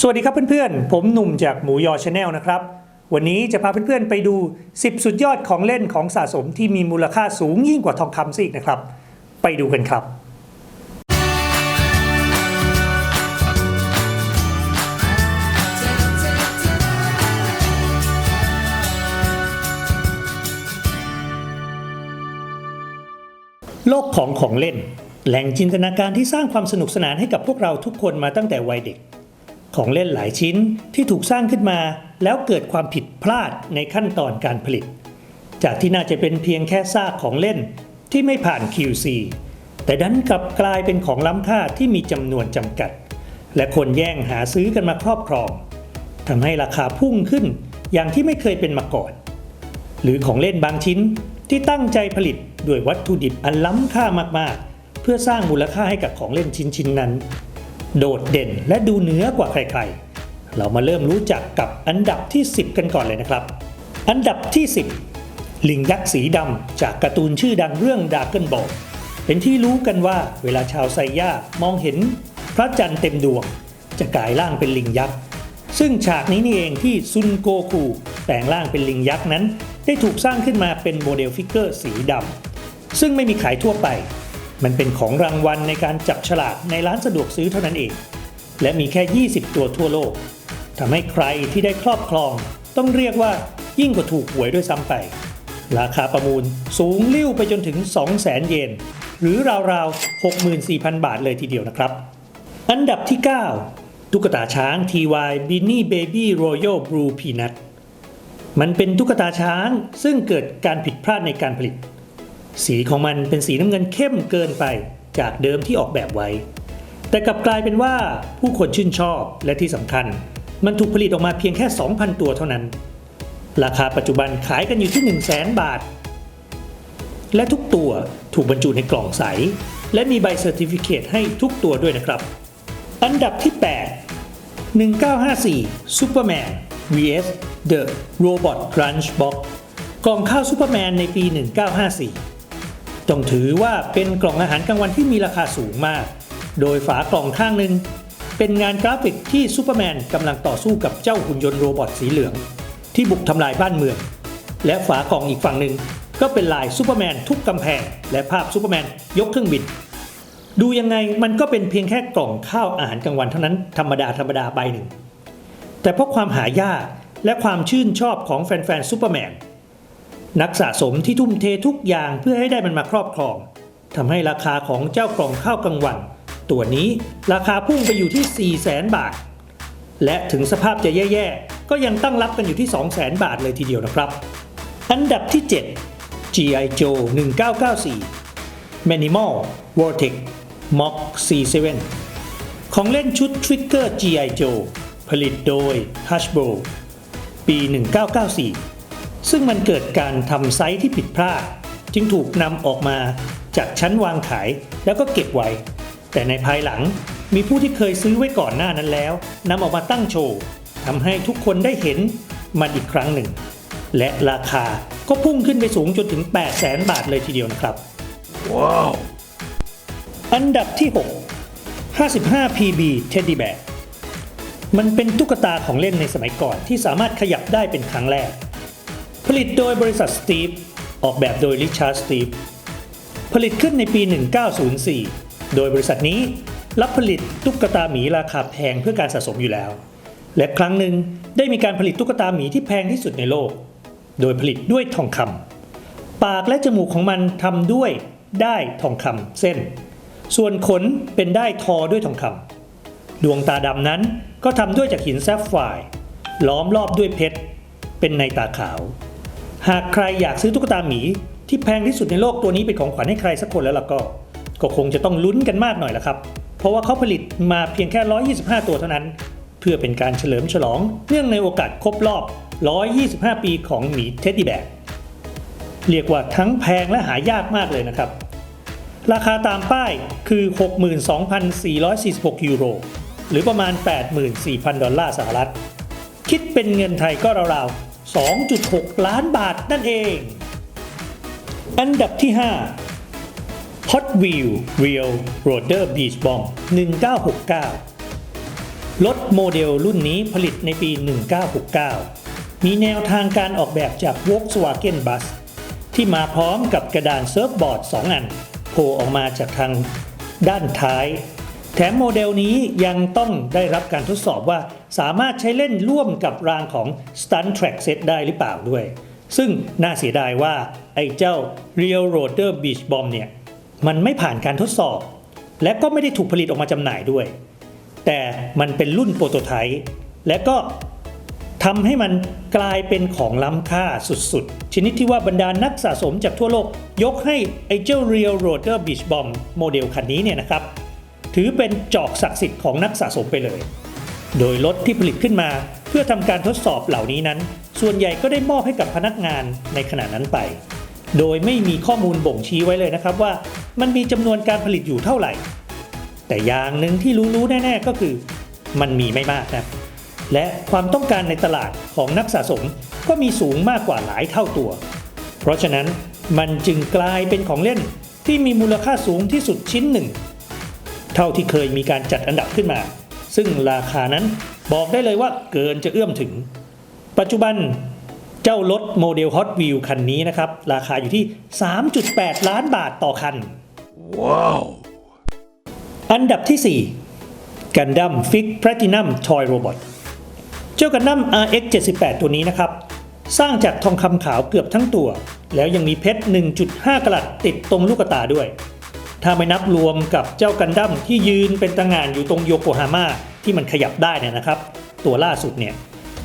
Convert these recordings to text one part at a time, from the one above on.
สวัสดีครับเพื่อนๆ ผมหนุ่มจากหมูยอชาแนลนะครับ วันนี้จะพาเพื่อนๆไปดู 10 สุดยอดของเล่นของสะสมที่มีมูลค่าสูงยิ่งกว่าทองคำซะอีกนะครับ ไปดูกันครับ โลกของของเล่น แหล่งจินตนาการที่สร้างความสนุกสนานให้กับพวกเราทุกคนมาตั้งแต่วัยเด็ก ของเล่นหลายชิ้นที่ถูกสร้างขึ้นมาแล้วเกิดความผิดพลาดในขั้นตอนการผลิต จากที่น่าจะเป็นเพียงแค่ซากของเล่นที่ไม่ผ่าน QC แต่ดันกลับกลายเป็นของล้ำค่าที่มีจำนวนจำกัด และคนแย่งหาซื้อกันมาครอบครองทำให้ราคาพุ่งขึ้นอย่างที่ไม่เคยเป็นมาก่อน หรือของเล่นบางชิ้นที่ตั้งใจผลิตด้วยวัตถุดิบอันล้ำค่ามากๆ เพื่อสร้างมูลค่าให้กับของเล่นชิ้นๆนั้น โดดเด่นและดูเหนือกว่าใครๆ เรามาเริ่มรู้จักกับอันดับที่ 10 กันก่อนเลยนะครับ อันดับที่ 10 ลิงยักษ์สีดำจากการ์ตูนชื่อดังเรื่องดาร์เกิลบอลเป็นที่รู้กันว่าเวลาชาวไซย่ามองเห็นพระจันทร์เต็มดวง จะกลายร่างเป็นลิงยักษ์ ซึ่งฉากนี้นี่เองที่ซุนโกคูแปลงร่างเป็นลิงยักษ์นั้น ได้ถูกสร้างขึ้นมาเป็นโมเดลฟิกเกอร์สีดำซึ่งไม่มีขายทั่วไป มันเป็นของรางวัลในการจับฉลากในร้านสะดวกซื้อเท่านั้นเอง และมีแค่ 20 ตัวทั่วโลกทำให้ใครที่ได้ครอบครอง ต้องเรียกว่ายิ่งกว่าถูกหวยด้วยซ้ำไป ราคาประมูลสูงลิ่วไปจนถึง 200,000 เยน หรือราวๆ 64,000 บาทเลยทีเดียวนะครับ อันดับที่ 9 ตุ๊กตาช้าง TY Beanie Baby Royal Blue Peanut มันเป็นตุ๊กตาช้างซึ่งเกิดการผิดพลาดในการผลิต สีของมันเป็นสีน้ำเงินเข้มเกินไปจากเดิมที่ออกแบบไว้ แต่กลับกลายเป็นว่าผู้คนชื่นชอบและที่สำคัญ มันถูกผลิตออกมาเพียงแค่ 2,000 ตัวเท่านั้น ราคาปัจจุบันขายกันอยู่ที่ 1 0 0 0 0แบาท และทุกตัวถูกบรรจุในกล่องใส และมีใบเซอร์ติฟิเคตให้ทุกตัวด้วยนะครับ อันดับที่ 8 1954 Superman vs The Robot Lunchbox กล่องข้าวซูเปอร์แมนในปี 1954 ต้องถือว่าเป็นกล่องอาหารกลางวันที่มีราคาสูงมาก โดยฝากล่องข้างหนึ่งเป็นงานกราฟิกที่ซูเปอร์แมนกำลังต่อสู้กับเจ้าหุ่นยนต์โรบอทสีเหลือง ที่บุกทำลายบ้านเมือง และฝากล่องอีกฝั่งหนึ่งก็เป็นลายซูเปอร์แมนทุบกำแพง และภาพซูเปอร์แมนยกเครื่องบิน ดูยังไงมันก็เป็นเพียงแค่กล่องข้าวอาหารกลางวันเท่านั้นธรรมดาธรรมดาใบหนึ่ง แต่เพราะความหายากและความชื่นชอบของแฟนๆซูเปอร์แมน นักสะสมที่ทุ่มเททุกอย่างเพื่อให้ได้มันมาครอบครองทำให้ราคาของเจ้ากล่องข้าวกลางวัน ตัวนี้ราคาพุ่งไปอยู่ที่ 4 0 0แสนบาท และถึงสภาพจะแย่ๆ ก็ยังตั้งรับกันอยู่ที่ 2 0 0แสนบาทเลยทีเดียวนะครับ อันดับที่ 7 G.I. Joe 1994 Manimal Vortex Mock C7 ของเล่นชุด Trigger G.I. Joe ผลิตโดย Hasbro ปี 1994 ซึ่งมันเกิดการทำไซส์ที่ผิดพลาด จึงถูกนำออกมาจากชั้นวางขายแล้วก็เก็บไว้ แต่ในภายหลังมีผู้ที่เคยซื้อไว้ก่อนหน้านั้นแล้วนำออกมาตั้งโชว์ทำให้ทุกคนได้เห็นมันอีกครั้งหนึ่ง และราคาก็พุ่งขึ้นไปสูงจนถึง 8 0 0แสนบาทเลยทีเดียวนะครับว้าวอันดับที่ 6 55 PB Teddy Bear มันเป็นตุ๊กตาของเล่นในสมัยก่อนที่สามารถขยับได้เป็นครั้งแรก ผลิตโดยบริษัทสตีฟออกแบบโดยริชาร์ดสตีฟผลิตขึ้นในปี 1904 โดยบริษัทนี้รับผลิตตุ๊กตาหมีราคาแพงเพื่อการสะสมอยู่แล้ว และครั้งหนึ่งได้มีการผลิตตุ๊กตาหมีที่แพงที่สุดในโลก โดยผลิตด้วยทองคำปากและจมูกของมันทำด้วยได้ทองคำเส้น ส่วนขนเป็นได้ทอด้วยทองคำดวงตาดำนั้นก็ทำด้วยจากหินแซฟไฟร์ล้อมรอบด้วยเพชรเป็นในตาขาว หากใครอยากซื้อตุ๊กตาหมี ที่แพงที่สุดในโลกตัวนี้เป็นของขวัญให้ใครสักคนแล้วล่ะก็ ก็คงจะต้องลุ้นกันมากหน่อยละครับ เพราะว่าเขาผลิตมาเพียงแค่ 125 ตัวเท่านั้น เพื่อเป็นการเฉลิมฉลอง เนื่องในโอกาสครบรอบ 125 ปีของหมีเท็ดดี้แบร์เรียกว่าทั้งแพงและหายากมากเลยนะครับ ราคาตามป้ายคือ 62,446 ยูโร หรือประมาณ 84,000 ดอลลาร์สหรัฐ คิดเป็นเงินไทยก็ราวๆ 2.6 ล้านบาทนั่นเอง อันดับที่ 5 Hot Wheel Real Roder Beach Bomb 1969 รถโมเดลรุ่นนี้ผลิตในปี 1969 มีแนวทางการออกแบบจาก Volkswagen Bus ที่มาพร้อมกับกระดานเซิร์ฟบอร์ด 2 อันโผล่ออกมาจากทางด้านท้าย แถมโมเดลนี้ยังต้องได้รับการทดสอบว่าสามารถใช้เล่นร่วมกับรางของ Stunt Track Set ได้หรือเปล่าด้วย ซึ่งน่าเสียดายว่าไอ้เจ้า Real Roader Beach Bomb เนี่ย มันไม่ผ่านการทดสอบ และก็ไม่ได้ถูกผลิตออกมาจำหน่ายด้วย แต่มันเป็นรุ่นโปรโตไทป์และก็ทำให้มันกลายเป็นของล้ำค่าสุดๆ ชนิดที่ว่าบรรดานักสะสมจากทั่วโลก ยกให้ไอ้เจ้า Real Roader Beach Bomb โมเดลคันนี้เนี่ยนะครับ ถือเป็นจอกศักดิ์สิทธิ์ของนักสะสมไปเลย โดยรถที่ผลิตขึ้นมาเพื่อทำการทดสอบเหล่านี้นั้น ส่วนใหญ่ก็ได้มอบให้กับพนักงานในขณะนั้นไป โดยไม่มีข้อมูลบ่งชี้ไว้เลยนะครับว่า มันมีจำนวนการผลิตอยู่เท่าไหร่ แต่อย่างหนึ่งที่รู้ๆแน่ๆก็คือ มันมีไม่มากนะและความต้องการในตลาดของนักสะสมก็มีสูงมากกว่าหลายเท่าตัว เพราะฉะนั้นมันจึงกลายเป็นของเล่นที่มีมูลค่าสูงที่สุดชิ้นหนึ่ง เท่าที่เคยมีการจัดอันดับขึ้นมา ซึ่งราคานั้นบอกได้เลยว่าเกินจะเอื้อมถึง ปัจจุบันเจ้ารถโมเดล Hot Wheel คันนี้นะครับ ราคาอยู่ที่ 3.8 ล้านบาทต่อคันอันดับที่ 4 Gundam Fix Platinum Toy Robot เจ้า Gundam RX 78ตัวนี้นะครับ สร้างจากทองคำขาวเกือบทั้งตัว แล้วยังมีเพชร 1.5กรัตติดตรงลูกตาด้วย ถ้าไม่นับรวมกับเจ้ากันดั้มที่ยืนเป็นตางงานอยู่ตรงโยโกฮาม่าที่มันขยับได้เนี่ยนะครับ ตัวล่าสุดเนี่ย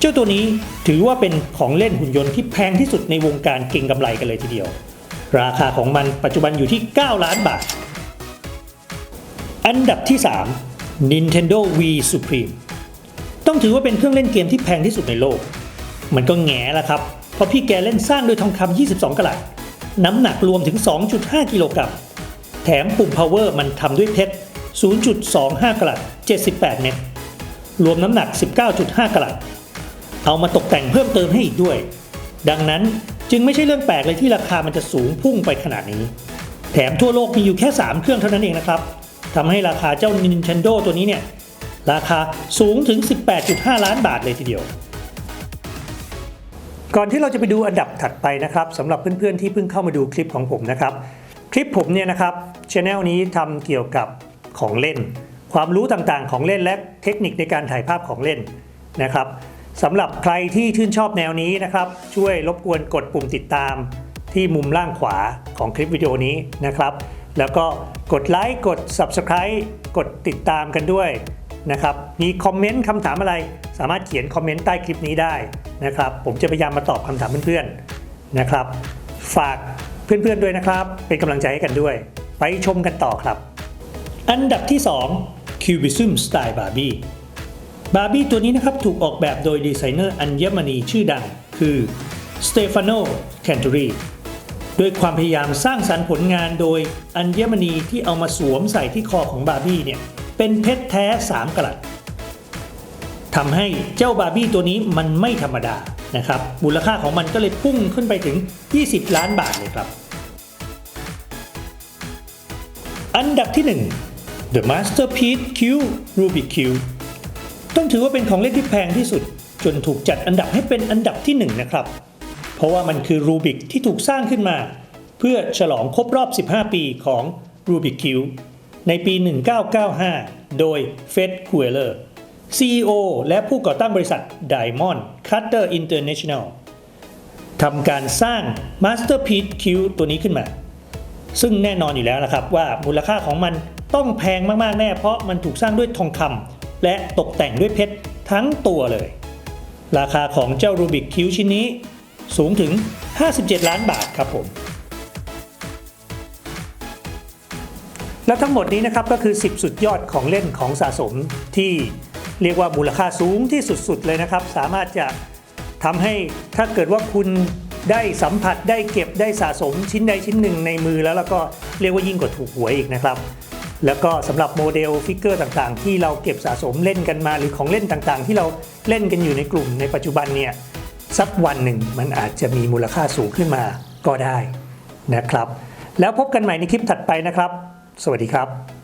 เจ้าตัวนี้ถือว่าเป็นของเล่นหุ่นยนต์ที่แพงที่สุดในวงการเก่งกำไรกันเลยทีเดียว ราคาของมันปัจจุบันอยู่ที่ 9 ล้านบาท อันดับที่ 3 Nintendo Wii Supreme ต้องถือว่าเป็นเครื่องเล่นเกมที่แพงที่สุดในโลก มันก็แง่ละครับ เพราะพี่แกเล่นสร้างโดยทองคำ22กรัตน้ำหนักรวมถึง 2.5 กิโลกรัม แถมปุ่ม power มันทำด้วยเพชร 0.25 กรัต78เน็ตรวมน้ำหนัก 19.5 กรัต เอามาตกแต่งเพิ่มเติมให้อีกด้วย ดังนั้นจึงไม่ใช่เรื่องแปลกเลยที่ราคามันจะสูงพุ่งไปขนาดนี้ แถมทั่วโลกมีอยู่แค่ 3 เครื่องเท่านั้นเองนะครับ ทำให้ราคาเจ้า Nintendo ตัวนี้เนี่ย ราคาสูงถึง 18.5 ล้านบาทเลยทีเดียว ก่อนที่เราจะไปดูอันดับถัดไปนะครับสำหรับเพื่อนๆที่เพิ่งเข้ามาดูคลิปของผมนะครับ คลิปผมเนี่ยนะครับช anel นี้ทำเกี่ยวกับของเล่น ความรู้ต่างๆของเล่นและเทคนิคในการถ่ายภาพของเล่นนะครับสำหรับใครที่ชื่นชอบแนวนี้นะครับ ช่วยรบกวนกดปุ่มติดตามที่มุมล่างขวาของคลิปวิดีโอนี้นะครับ แล้วก็กดไลค์กด Subscribe กดติดตามกันด้วยนะครับ มีคอมเมนต์คำถามอะไร สามารถเขียนคอมเมนต์ใต้คลิปนี้ได้นะครับ ผมจะพยายามมาตอบคำถามเพื่อนๆนะครับ ฝาก เพื่อนๆด้วยนะครับ เป็นกำลังใจให้กันด้วย ไปชมกันต่อครับ อันดับที่ 2 Cubism Style Barbie บาร์บี้ตัวนี้นะครับถูกออกแบบโดยดีไซเนอร์อัญมณีชื่อดัง คือสเตฟานโนแคนตูรีด้วยความพยายามสร้างสรรค์ผลงานโดยอัญมณีที่เอามาสวมใส่ที่คอของบาร์บี้เนี่ยเป็นเพชรแท้ 3กรัตทำให้เจ้าบาร์บี้ตัวนี้มันไม่ธรรมดา นะครับมูลค่าของมันก็เลยพุ่งขึ้นไปถึง 20 ล้านบาทเลยครับ อันดับที่ 1 The Masterpiece Cube Rubik Cube ต้องถือว่าเป็นของเล่นที่แพงที่สุด จนถูกจัดอันดับให้เป็นอันดับที่ 1 นะครับ เพราะว่ามันคือรูบิกที่ถูกสร้างขึ้นมา เพื่อฉลองครบรอบ 15 ปีของ Rubik Cube ในปี 1995 โดยเฟดคูเอเลอร์ CEO และผู้ก่อตั้งบริษัท Diamond Cutter International ทำการสร้าง Masterpiece Cube ตัวนี้ขึ้นมา ซึ่งแน่นอนอยู่แล้วนะครับว่ามูลค่าของมันต้องแพงมากๆแน่ เพราะมันถูกสร้างด้วยทองคำและตกแต่งด้วยเพชรทั้งตัวเลย ราคาของเจ้ารูบิกคิวชิ้นนี้สูงถึง 57 ล้านบาทครับผมและทั้งหมดนี้นะครับก็คือ 10 สุดยอดของเล่นของสะสมที่ เรียกว่ามูลค่าสูงที่สุดๆเลยนะครับ สามารถจะทำให้ถ้าเกิดว่าคุณได้สัมผัสได้เก็บได้สะสมชิ้นใดชิ้นหนึ่งในมือแล้วแล้วก็เรียกว่ายิ่งกว่าถูกหวยอีกนะครับ แล้วก็สำหรับโมเดลฟิกเกอร์ต่างๆ ที่เราเก็บสะสมเล่นกันมา หรือของเล่นต่างๆ ที่เราเล่นกันอยู่ในกลุ่มในปัจจุบันเนี่ยสักวันหนึ่งมันอาจจะมีมูลค่าสูงขึ้นมาก็ได้นะครับ แล้วพบกันใหม่ในคลิปถัดไปนะครับ สวัสดีครับ